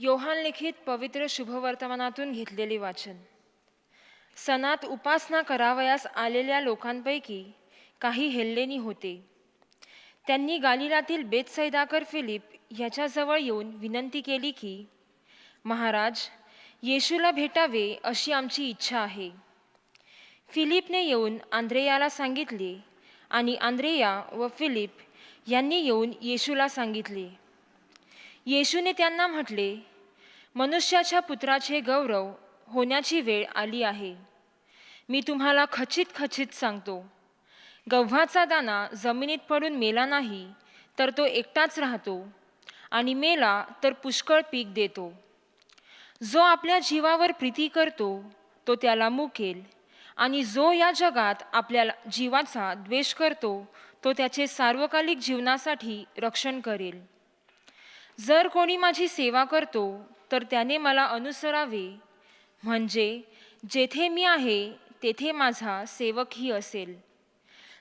योहान लिखित पवित्र शुभवर्तमानातून घेतलेले वाचन. सणात उपासना करावयास आलेल्या लोकांपैकी काही हेल्लेनी होते. त्यांनी गालिलातील बेतसैदाकर फिलिप ह्याच्याजवळ येऊन विनंती केली की महाराज येशूला भेटावे अशी आमची इच्छा आहे. फिलिपने येऊन आंद्रेयाला सांगितले आणि आंद्रेया व फिलिप यांनी येऊन येशूला सांगितले. येशूने त्यांना म्हटले मनुष्याच्या पुत्राचे गौरव होण्याची वेळ आली आहे. मी तुम्हाला खचित खचित सांगतो. गव्हाचा दाना जमिनीत पडून मेला नाही तर तो एकटाच राहतो आणि मेला तर पुष्कळ पीक देतो. जो आपल्या जीवावर प्रीती करतो तो त्याला मुकेल आणि जो या जगात आपल्या जीवाचा द्वेष करतो तो त्याचे सार्वकालिक जीवनासाठी रक्षण करेल. जर कोणी माझी सेवा करतो तर त्याने मला अनुसरावे. म्हणजे जेथे मी आहे तेथे माझा सेवकही असेल.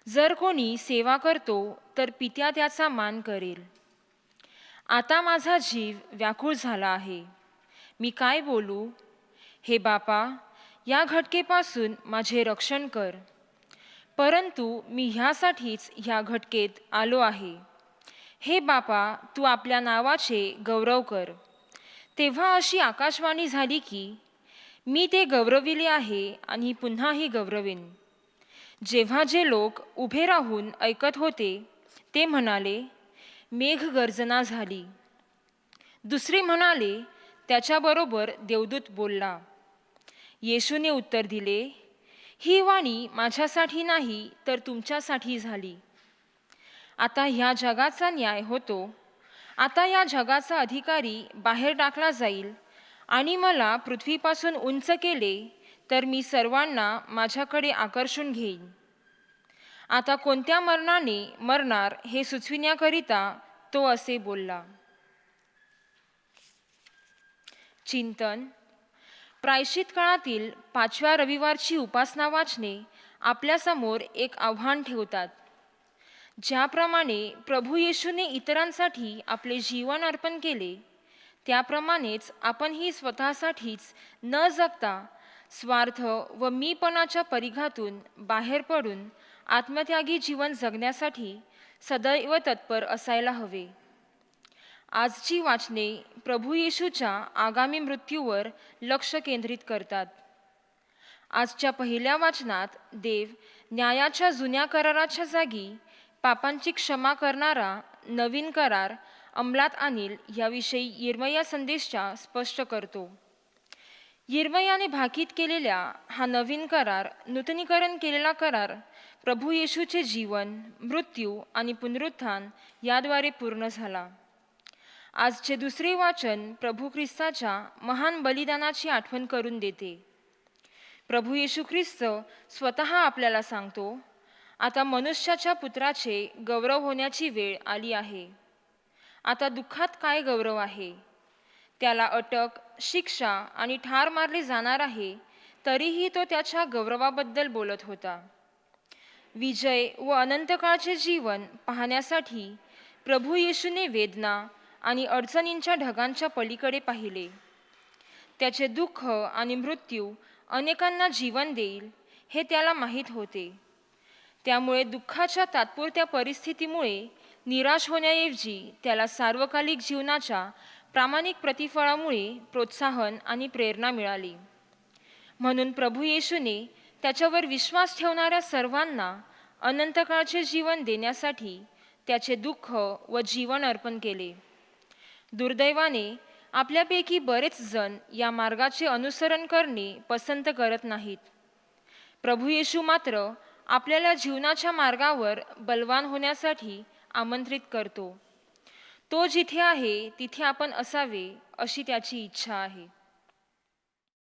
जर कोणी सेवा करतो तर पित्या त्याचा मान करेल. आता माझा जीव व्याकुळ झाला आहे. मी काय बोलू? हे बापा या घटकेपासून माझे रक्षण कर. परंतु मी ह्यासाठीच ह्या घटकेत आलो आहे. हे बापा तू आपल्या नावाचे गौरव कर. तेव्हा अशी आकाशवाणी झाली की मी ते गौरविले आहे आणि पुन्हाही गौरवेन. जेव्हा जे लोक उभे राहून ऐकत होते ते म्हणाले मेघ गर्जना झाली. दुसरे म्हणाले त्याच्याबरोबर देवदूत बोलला. येशूने उत्तर दिले ही वाणी माझ्यासाठी नाही तर तुमच्यासाठी झाली. आता ह्या जगाचा न्याय होतो आता या जगाचा अधिकारी बाहेर टाकला जाईल आणि मला पृथ्वीपासून उंच केले तर मी सर्वांना माझ्याकडे आकर्षून घेईन. आता कोणत्या मरणाने मरणार हे सुचविण्याकरिता तो असे बोलला. चिंतन. प्रायश्चित काळातील पाचव्या रविवारची उपासना वाचणे आपल्यासमोर एक आव्हान ठेवतात. ज्याप्रमाणे प्रभू येशूने इतरांसाठी आपले जीवन अर्पण केले त्याप्रमाणेच आपणही स्वतःसाठीच न जगता स्वार्थ व मीपणाच्या परिघातून बाहेर पडून आत्मत्यागी जीवन जगण्यासाठी सदैव तत्पर असायला हवे. आजची वाचने प्रभू येशूच्या आगामी मृत्यूवर लक्ष केंद्रित करतात. आजच्या पहिल्या वाचनात देव न्यायाच्या जुन्या कराराच्या जागी पापांची क्षमा करणारा नवीन करार अंमलात आणील याविषयी यिर्मया संदेशच्या स्पष्ट करतो. यिर्मयाने भाकीत केलेल्या हा नवीन करार नूतनीकरण केलेला करार प्रभू येशूचे जीवन मृत्यू आणि पुनरुत्थान याद्वारे पूर्ण झाला. आजचे दुसरे वाचन प्रभू ख्रिस्ताच्या महान बलिदानाची आठवण करून देते. प्रभू येशू ख्रिस्त स्वतः आपल्याला सांगतो आता मनुष्याच्या पुत्राचे गौरव होण्याची वेळ आली आहे. आता दुःखात काय गौरव आहे? त्याला अटक शिक्षा आणि ठार मारले जाणार आहे तरीही तो त्याच्या गौरवाबद्दल बोलत होता. विजय व अनंतकाळचे जीवन पाहण्यासाठी प्रभू येशूने वेदना आणि अडचणींच्या ढगांच्या पलीकडे पाहिले. त्याचे दुःख आणि मृत्यू अनेकांना जीवन देईल हे त्याला माहीत होते. त्यामुळे दुःखाच्या तात्पुरत्या परिस्थितीमुळे निराश होण्याऐवजी त्याला सार्वकालिक जीवनाच्या प्रामाणिक प्रतिफळामुळे प्रोत्साहन आणि प्रेरणा मिळाली. म्हणून प्रभू येशूने त्याच्यावर विश्वास ठेवणाऱ्या सर्वांना अनंतकाळचे जीवन देण्यासाठी त्याचे दुःख व जीवन अर्पण केले. दुर्दैवाने आपल्यापैकी बरेच जण या मार्गाचे अनुसरण करणे पसंत करत नाहीत. प्रभू येशू मात्र आपल्याला जीवनाच्या मार्गावर बलवान होण्यासाठी आमंत्रित करतो. तो जिथे आहे तिथे आपण असावे अशी त्याची इच्छा आहे.